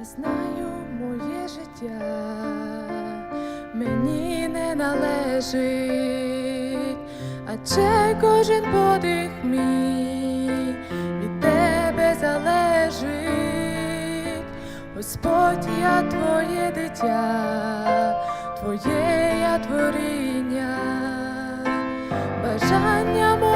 Я знаю моє життя, мені не належить, адже кожен подих мій від тебе залежить, Господь, я твоє дитя, твоє я творіння, бажання моє.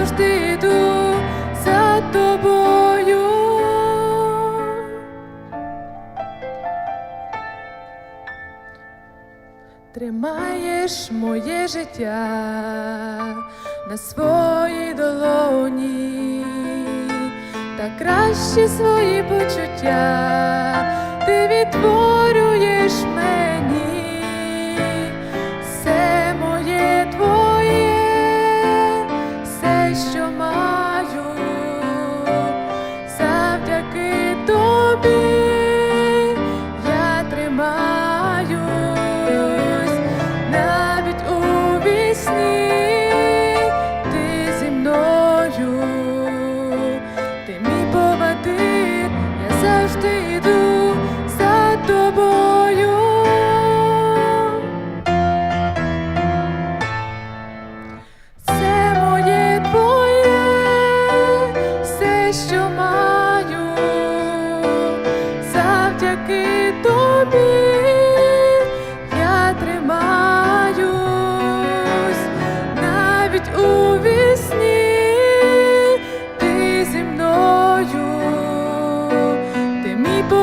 Завжди йду за тобою. Тримаєш моє життя на своїй долоні, та кращі свої почуття ти відтворюєш out.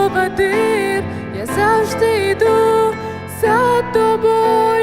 поведир, я завжди йду за тобою.